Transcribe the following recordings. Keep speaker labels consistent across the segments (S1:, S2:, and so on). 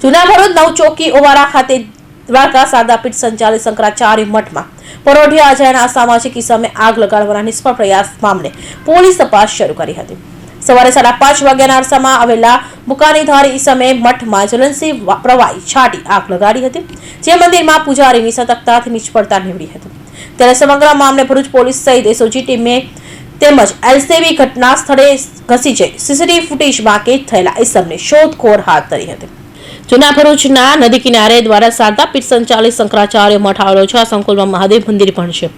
S1: જૂના ભરૂચ નવચોકી ઓવારા ખાતે દ્વારકા સાદાપીઠ સંચાલિત શંકરાચાર્ય મઠમાં પરોઢિયા અજાણ્યા અસામાજિક ઇસમે આગ લગાડવાના નિષ્ફળ પ્રયાસ મામલે પોલીસ તપાસ શરૂ કરી હતી. સવારે સાડા પાંચ વાગ્યાના અરસામાં આવેલા બુકાનીધારી ઇસમે મઠમાં જ્વલનશીલ પ્રવાહી છાંટી આગ લગાડી હતી, જે મંદિરમાં પૂજારીની સતર્કતાથી નિષ્ફળતા નીવડી હતી. ત્યારે સમગ્ર મામલે ભરૂચ પોલીસ સહિત એસઓજી ટીમે તેમજ એલસીબી ઘટના સ્થળે ઘસી જઈ સીસીટીવી ફૂટેજમાં કેદ થયેલા ઇસમની શોધખોળ હાથ ધરી હતી. જૂના ભરૂચના નદી કિનારે દ્વારા શારદા પીઠ સંચાલિત શંકરાચાર્ય મઠ આવેલો છે. આ સંકુલમાં મહાદેવ મંદિર પણ છે.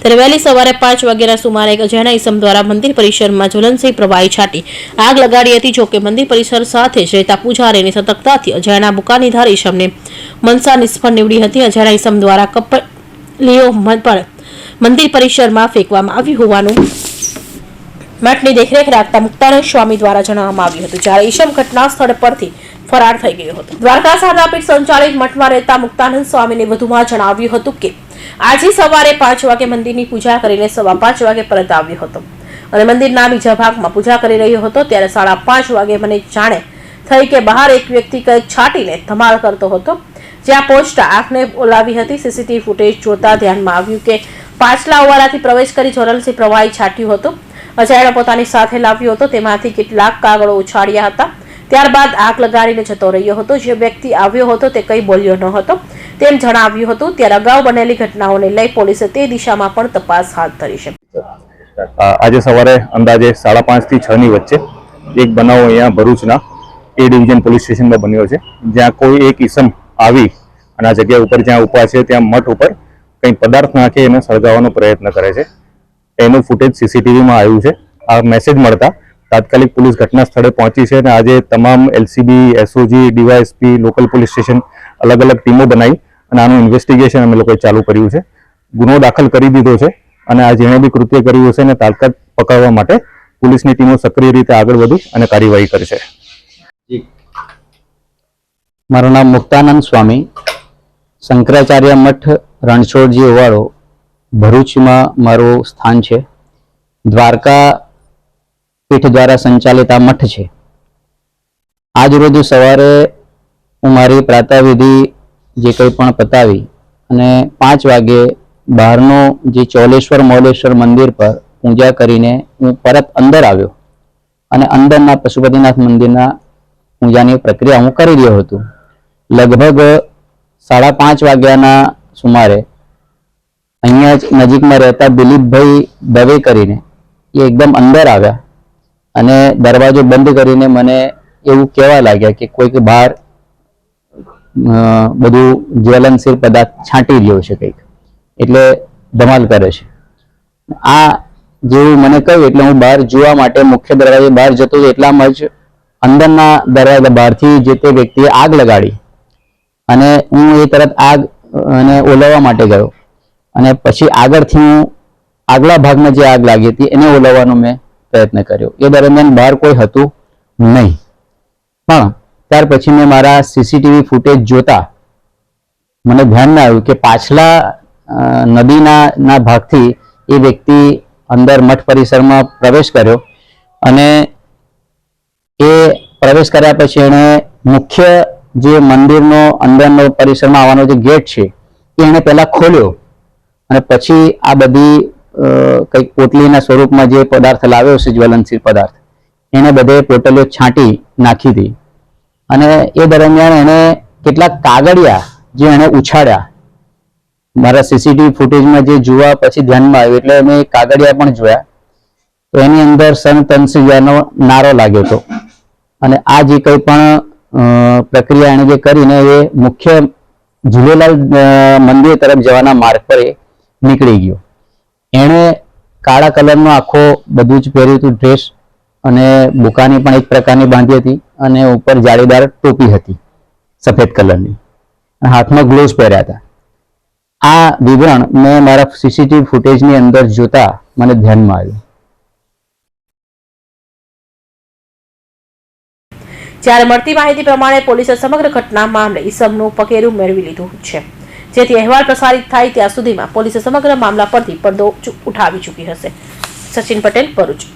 S1: ત્યારે વહેલી સવારે પાંચ વાગ્યાના સુમારે એક અજાણ્યા ઇસમ દ્વારા મંદિર પરિસરમાં જ્વલનસિંહ પ્રવાહી છાંટી આગ લગાડી હતી, જોકે મંદિર પરિસર સાથે જ રહેતા પૂજારીની સતર્કતાથી અજાણ્યા બુકાનીધાર ઇસમને મનસા નિષ્ફળ નીવડી હતી. અજાણ્યા ઇસમ દ્વારા કપલીઓ પણ મંદિર પરિસરમાં ફેંકવામાં આવ્યું હોવાનું મઠની દેખરેખ રાખતા મુક્તાનંદ સ્વામી દ્વારા જણાવવામાં આવ્યું હતું. જ્યારે ઈશમ ઘટના સ્થળ પરથી ફરાર થઈ ગયો હતો. દ્વારકા સાદાપીઠ સંચાલિત મઠમાં રહેતા મુક્તાનંદ સ્વામીને વધુમાં જણાવ્યું હતું કે, આજે સવારે પાંચ વાગે મંદિરની પૂજા કરીને સવા પાંચ વાગે પરત આવ્યો હતો. અને મંદિરના બીજા ભાગમાં પૂજા કરી રહ્યો હતો, ત્યારે સાડા પાંચ વાગે મને જાણે થઈ કે બહાર એક વ્યક્તિ કંઈક છાંટીને ધમાલ કરતો હતો. જ્યાં પહોંચતા આંખને ઓલાવી હતી. સીસીટીવી ફૂટેજ જોતા ધ્યાનમાં આવ્યું કે, પાછલા ઓવારાથી પ્રવેશ કરી જોરલસિંહ પ્રવાહી છાંટ્યું હતું. અજાયણો પોતાની સાથે લાવ્યો હતો. તેમાંથી કેટલાક કાગળો ઉછાળ્યા હતા. ત્યારબાદ આગ લગાડીને જતો રહ્યો હતો. જે વ્યક્તિ આવ્યો હતો તે કંઈ બોલ્યો ન હતો. તેમ જણાવ્યું હતું, ત્યારે અગાઉ બનેલી ઘટનાઓને લઈ પોલીસે તે દિશામાં પણ તપાસ હાથ ધરી છે.
S2: આજે સવારે અંદાજે સાડા પાંચથી છની વચ્ચે એક બનાવ અહીંયા ભરૂચના એ ડિવિઝન પોલીસ સ્ટેશનમાં બન્યો છે. જ્યાં કોઈ એક ઈસમ આવી અને આ જગ્યા ઉપર જ્યાં ઊભા છે, ત્યાં મઠ ઉપર કંઈ પદાર્થ નાખી એને સળગાવવાનો પ્રયત્ન કરે છે. એનું ફૂટેજ સીસીટીવીમાં આવ્યું છે. આ મેસેજ મળતા તાત્કાલિક પોલીસ ઘટના સ્થળે પહોંચી છે અને આજે તમામ LCB SOG DYSP local police station અલગ અલગ ટીમો બનાવી અને આનું ઇન્વેસ્ટિગેશન અમે લોકોએ ચાલુ કર્યું છે. ગુનો દાખલ કરી દીધો છે અને આ જેણે બી કૃત્ય કર્યું હશે એને તાત્કાલિક પકડવા માટે પોલીસની ટીમો સક્રિય રીતે આગળ વધી અને કાર્યવાહી કરશે
S3: મારું નામ મુક્તાનંદ સ્વામી. શંકરાચાર્ય મઠ, રણછોડજી ઓવાળો ભરૂચમાં મારું સ્થાન છે. દ્વારકા પીઠ દ્વારા સંચાલિત આ મઠ છે. આજ રોજ સવારે હું મારી પ્રાતાવિધિ જે કંઈ પણ પતાવી અને પાંચ વાગે બહારનું જે ચોલેશ્વર મૌલેશ્વર મંદિર પર પૂજા કરીને હું પરત અંદર આવ્યો અને અંદરના પશુપતિનાથ મંદિરના પૂજાની પ્રક્રિયા હું કરી રહ્યો હતો. લગભગ સાડા પાંચ વાગ્યાના સુમારે અહીંયા જ નજીકમાં રહેતા દિલીપભાઈ દવે કરીને એ એકદમ અંદર આવ્યા. અને દરવાજો બંધ કરીને મને એવું કહેવા લાગ્યા કે કોઈક બહાર બધું જ્વલનશીલ પદાર્થ છાંટી રહ્યો છે કંઈક. એટલે ધમાલ કરે છે. આ જેવું મને કહ્યું એટલે હું બહાર જોવા માટે મુખ્ય દરવાજે બહાર જતો હતો એટલામાં જ અંદરના દરવાજા બહારથી જે તે વ્યક્તિએ આગ લગાડી અને હું એ તરત આગ, અને ઓલવવા માટે ગયો. અને પછી આગળથી હું આગલા ભાગમાં જે આગ લાગી હતી એને ઓલવવાનું મેં પ્રયત્ન કર્યો. એ દરમિયાન બહાર કોઈ હતું નહીં. પણ ત્યાર પછી મેં મારા સીસીટીવી ફૂટેજ જોતા મને ધ્યાનમાં આવ્યું કે પાછલા નદીના, ના ભાગથી એ વ્યક્તિ અંદર મઠ પરિસરમાં પ્રવેશ કર્યો અને એ પ્રવેશ કર્યા પછી એણે મુખ્ય જે મંદિરનો અંદરનો પરિસરમાં આવવાનો જે ગેટ છે એ એણે પહેલા ખોલ્યો અને પછી આ બધી કંઈક પોટલીના સ્વરૂપમાં જે પદાર્થ લાવ્યો છે જ્વલનશીલ પદાર્થ, એને બધે પોટલીઓ છાંટી નાખી હતી અને એ દરમિયાન એણે કેટલાક કાગળિયા જે એણે ઉછાળ્યા, મારા સીસીટીવી ફૂટેજમાં જે જોવા પછી ધ્યાનમાં આવ્યું, એટલે મેં એ કાગળિયા પણ જોયા. તો એની અંદર સન તનસીયાનો નારો લાગ્યો હતો. અને આ જે કંઈ પણ પ્રક્રિયા એણે જે કરીને એ મુખ્ય ઝૂલેલાલ મંદિર તરફ જવાના માર્ગ પર એ નીકળી ગયો. એણે કાળા કલરનો આખો બધું જ પહેર્યું હતું ડ્રેસ અને બુકાની પણ એક પ્રકારની બાંધી હતી અને ઉપર જાળીદાર ટોપી હતી સફેદ કલરની. અને હાથમાં ગ્લોવ્સ પહેર્યા હતા. આ વિવરણ મેં મારા સીસીટીવી ફૂટેજની અંદર જોતા મને ધ્યાનમાં આવ્યું.
S1: જ્યારે મળતી માહિતી પ્રમાણે પોલીસે સમગ્ર ઘટના મામલે ઈસમનું પગેરું મેળવી લીધું છે. જેથી અહેવાલ પ્રસારિત થાય ત્યાં સુધીમાં પોલીસે સમગ્ર મામલા પરથી પડદો ઉઠાવી ચૂકી હશે. સચિન પટેલ ભરૂચ.